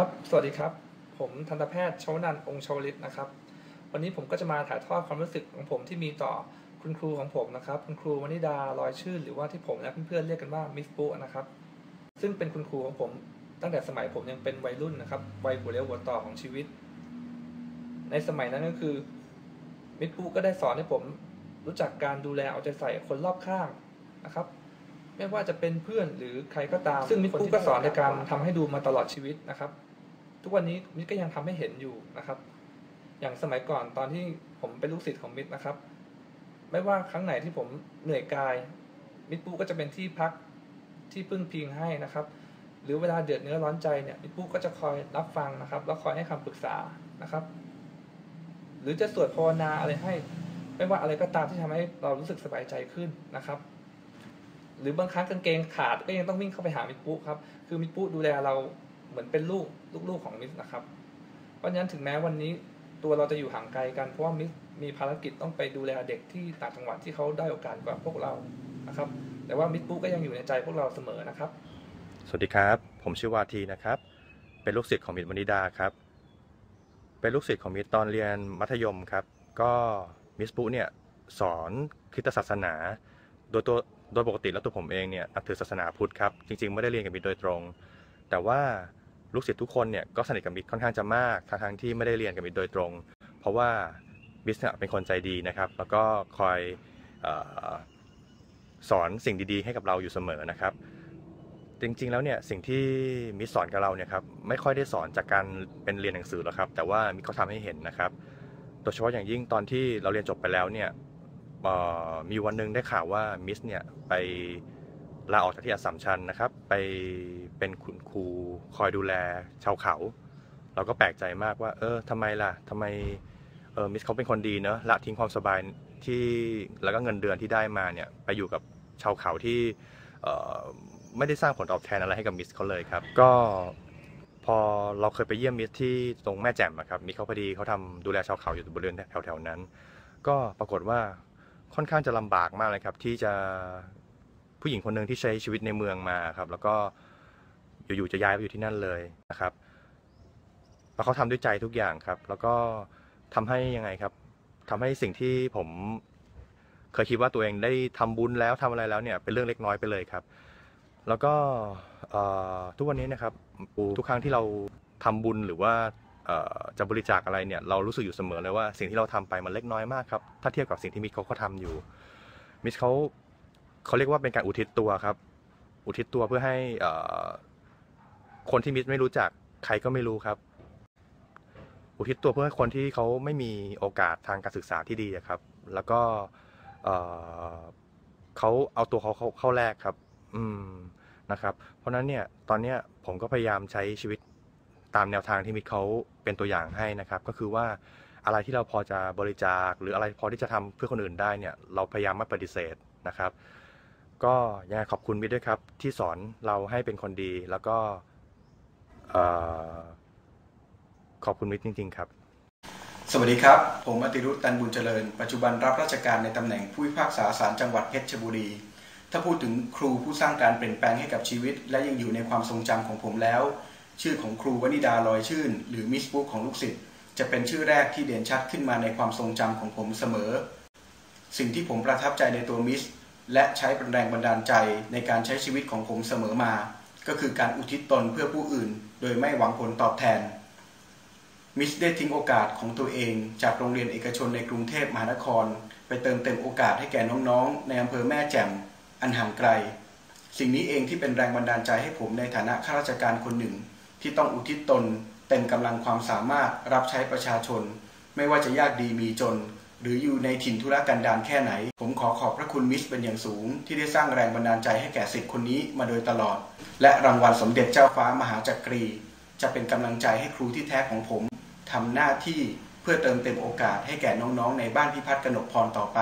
ครับ สวัสดีครับ ผมทันตแพทย์ชวนันท์องค์ชวลิตนะครับ วันนี้ผมก็จะมาถ่ายทอดความรู้สึกของผมที่มีต่อคุณครูของผมนะครับ คุณครูวนิดาลอยชื่นหรือว่าที่ผมและเพื่อนๆเรียกกันว่ามิสปุ๊นะครับ ซึ่งเป็นคุณครูของผมตั้งแต่สมัยผมยังเป็นวัยรุ่นนะครับ วัยหัวเลี้ยวหัวต่อของชีวิต ในสมัยนั้นก็คือ มิสปุ๊ก็ได้สอนให้ผมรู้จักการดูแลเอาใจใส่คนรอบข้างนะครับ ไม่ว่าจะเป็นเพื่อนหรือใครก็ตาม ซึ่งมิตรปุ๊ก็สอนในการทำให้ดูมาตลอดชีวิตนะครับ ทุกวันนี้มิตรก็ยังทำให้เห็นอยู่นะครับ อย่างสมัยก่อนตอนที่ผมเป็นลูกศิษย์ของมิตรนะครับ ไม่ว่าครั้งไหนที่ผมเหนื่อยกาย มิตรปุ๊ก็จะเป็นที่พักที่พึ่งพิงให้นะครับ หรือเวลาเดือดเนื้อร้อนใจเนี่ยมิตรปุ๊ก็จะคอยรับฟังนะครับ แล้วคอยให้คำปรึกษานะครับ หรือจะสวดภาวนาอะไรให้ ไม่ว่าอะไรก็ตามที่ทำให้เรารู้สึกสบายใจขึ้นนะครับ หรือบางครั้งกางเกงขาดก็ยังต้องวิ่งเข้าไปหามิตรปุ๊ครับ คือมิตรปุ๊ดูแลเราเหมือนเป็นลูกลูกๆของมิตรนะครับ เพราะฉะนั้นถึงแม้วันนี้ตัวเราจะอยู่ห่างไกลกันเพราะว่ามิตรมีภารกิจต้องไปดูแลเด็กที่ต่างจังหวัดที่เขาได้โอกาสกว่าพวกเรานะครับ แต่ว่ามิตรปุ๊ก็ยังอยู่ในใจพวกเราเสมอนะครับ สวัสดีครับ ผมชื่อวาทีนะครับ เป็นลูกศิษย์ของมิตรมณิดาครับ เป็นลูกศิษย์ของมิตรตอนเรียนมัธยมครับ ก็มิสปุ๊เนี่ยสอนคริสตศาสนา โดยตัวโดยปกติแล้วตัวผมเองเนี่ยนับถือศาสนาพุทธครับ จริงๆ ไม่ได้เรียนกับมิตรโดยตรง แต่ว่าลูกศิษย์ทุกคนเนี่ยก็สนิทกับมิตรค่อนข้างจะมากทั้งๆที่ไม่ได้เรียนกับมิตรโดยตรง เพราะว่ามิตรเป็นคนใจดีนะครับ แล้วก็คอยออสอนสิ่งดีๆ ให้กับเราอยู่เสมอนะครับ จริงๆแล้วเนี่ยสิ่งที่มิสสอนกับเราเนี่ยครับไม่ค่อยได้สอนจากการเป็นเรียนหนังสือหรอกครับ แต่ว่ามิสเขาทำให้เห็นนะครับโดยเฉพาะอย่างยิ่งตอนที่เราเรียนจบไปแล้วเนี่ย มีวันหนึ่งได้ข่าวว่ามิสเนี่ยไปลาออกจากที่อัสสัมชัญนะครับ ไปเป็นคุณครูคอยดูแลชาวเขา เราก็แปลกใจมากว่า เออทำไมล่ะทำไมเออมิสเขาเป็นคนดีเนอะละทิ้งความสบายที่แล้วก็เงินเดือนที่ได้มาเนี่ยไปอยู่กับชาวเขาที่เออไม่ได้สร้างผลตอบแทนอะไรให้กับมิสเขาเลยครับ ก็พอเราเคยไปเยี่ยมมิสที่ตรงแม่แจ่มอะครับมิสเขาพอดีเขาทำดูแลชาวเขาอยู่บริเวณแถวๆนั้น ก็ปรากฏว่า ค่อนข้างจะลำบากมากเลยครับ ที่จะผู้หญิงคนหนึ่งที่ใช้ชีวิตในเมืองมาครับ แล้วก็อยู่ๆจะย้ายไปอยู่ที่นั่นเลยนะครับแล้วเขาทำด้วยใจทุกอย่างครับ แล้วก็ทำให้ยังไงครับทำให้สิ่งที่ผมเคยคิดว่าตัวเองได้ทำบุญแล้วทำอะไรแล้วเนี่ยเป็นเรื่องเล็กน้อยไปเลยครับ แล้วก็ทุกวันนี้นะครับทุกครั้งที่เราทำบุญหรือว่า จะบริจาคอะไรเนี่ยเรารู้สึกอยู่เสมอเลยว่าสิ่งที่เราทำไปมันเล็กน้อยมากครับถ้าเทียบกับสิ่งที่มิสเขาเขาทำอยู่มิสเขาเขาเรียกว่าเป็นการอุทิศตัวครับ อุทิศตัวเพื่อให้คนที่มิสไม่รู้จักใครก็ไม่รู้ครับ อุทิศตัวเพื่อให้คนที่เขาไม่มีโอกาสทางการศึกษาที่ดีครับ แล้วก็เขาเอาตัวเขาเข้าแรกครับ อืมนะครับ เพราะฉะนั้นเนี่ยตอนเนี้ยผมก็พยายามใช้ชีวิต ตามแนวทางที่มิตรเขาเป็นตัวอย่างให้นะครับ ก็คือว่าอะไรที่เราพอจะบริจาค หรืออะไรพอที่จะทำเพื่อคนอื่นได้เนี่ยเราพยายามไม่ปฏิเสธนะครับ ก็ยังไงขอบคุณมิตรด้วยครับ ที่สอนเราให้เป็นคนดีแล้วก็ขอบคุณมิตรจริง ๆ ครับ สวัสดีครับ ผมอติรุตตันบุญเจริญ ปัจจุบันรับราชการในตำแหน่งผู้พิพากษาศาลจังหวัดเพชรบุรี ถ้าพูดถึงครูผู้สร้างการเปลี่ยนแปลงให้กับชีวิต และยังอยู่ในความทรงจำของผมแล้ว ชื่อของครูวนิดาลอยชื่น หรือมิสบุ๊กของลูกศิษย์จะเป็นชื่อแรกที่เด่นชัดขึ้นมาในความทรงจำของผมเสมอ สิ่งที่ผมประทับใจในตัวมิส และใช้เป็นแรงบันดาลใจในการใช้ชีวิตของผมเสมอมา ก็คือการอุทิศตนเพื่อผู้อื่น โดยไม่หวังผลตอบแทน มิสได้ทิ้งโอกาสของตัวเอง จากโรงเรียนเอกชนในกรุงเทพมหานคร ไปเติมเต็มโอกาสให้แก่น้องๆ ในอำเภอแม่แจ่มอันห่างไกล สิ่งนี้เองที่เป็นแรงบันดาลใจให้ผมในฐานะข้าราชการคนหนึ่ง ที่ต้องอุทิศตนเต็มกำลังความสามารถรับใช้ประชาชน ไม่ว่าจะยากดีมีจน หรืออยู่ในถิ่นธุรกันดารแค่ไหน ผมขอขอบพระคุณมิสเป็นอย่างสูง ที่ได้สร้างแรงบันดาลใจให้แก่ศิษย์คนนี้มาโดยตลอด และรางวัลสมเด็จเจ้าฟ้ามหาจักรี จะเป็นกำลังใจให้ครูที่แท้ของผมทำหน้าที่เพื่อเติมเต็มโอกาสให้แก่น้องๆ ในบ้านพิพัฒน์กนกพรต่อไป